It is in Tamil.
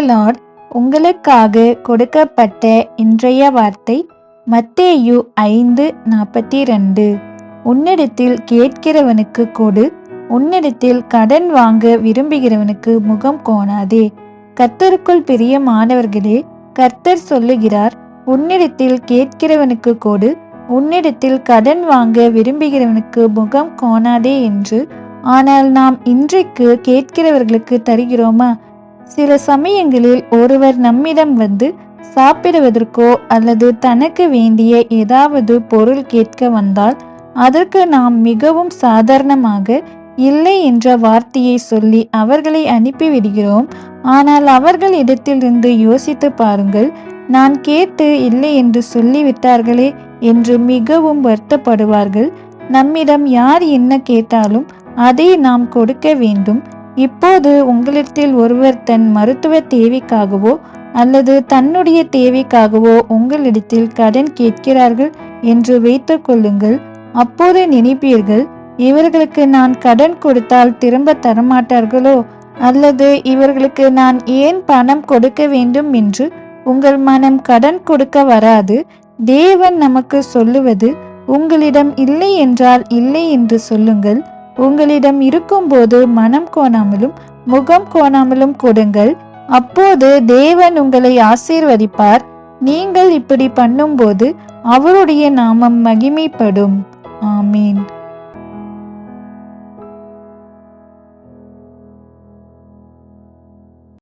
லார்ட் உங்களுக்காக கொடுக்கப்பட்ட இன்றைய வார்த்தை மத்தேயு ஐந்து நாற்பத்தி ரெண்டு உன்னிடத்தில் கேட்கிறவனுக்கு கொடு. உன்னிடத்தில் கடன் வாங்க விரும்புகிறவனுக்கு முகம் கோணாதே. கர்த்தருக்குள் பிரியமானவர்களே கர்த்தர் சொல்லுகிறார் உன்னிடத்தில் கேட்கிறவனுக்கு கொடு. உன்னிடத்தில் கடன் வாங்க விரும்புகிறவனுக்கு முகம் கோணாதே என்று. ஆனால் நாம் இன்றைக்கு கேட்கிறவர்களுக்கு தருகிறோமா? சில சமயங்களில் ஒருவர் நம்மிடம் வந்து சாப்பிடுவதற்கோ அல்லது தனக்கு வேண்டிய ஏதாவது பொருள் கேட்க வந்தால் அதற்கு நாம் மிகவும் சாதாரணமாக இல்லை என்ற வார்த்தையை சொல்லி அவர்களை அனுப்பிவிடுகிறோம். ஆனால் அவர்கள் இடத்திலிருந்து யோசித்து பாருங்கள் நான் கேட்டு இல்லை என்று சொல்லிவிட்டார்களே என்று மிகவும் வருத்தப்படுவார்கள். நம்மிடம் யார் என்ன கேட்டாலும் அதை நாம் கொடுக்க வேண்டும். இப்போது உங்களிடத்தில் ஒருவர் தன் மருத்துவ தேவைக்காகவோ அல்லது தன்னுடைய தேவைக்காகவோ உங்களிடத்தில் கடன் கேட்கிறார்கள் என்று வைத்துக் கொள்ளுங்கள். அப்போது நினைப்பீர்கள் இவர்களுக்கு நான் கடன் கொடுத்தால் திரும்ப தரமாட்டார்களோ? அல்லது இவர்களுக்கு நான் ஏன் பணம் கொடுக்க வேண்டும் என்று உங்கள் மனம் கடன் கொடுக்க வராது. தேவன் நமக்கு சொல்லுவது உங்களிடம் இல்லை என்றால் இல்லை என்று சொல்லுங்கள். உங்களிடம் இருக்கும்போது மனம் கோணாமலும் முகம் கோணாமலும் கொடுங்கள். அப்போது தேவன் உங்களை ஆசீர்வதிப்பார். நீங்கள் இப்படி பண்ணும்போது அவருடைய நாமம் மகிமைப்படும். ஆமீன்.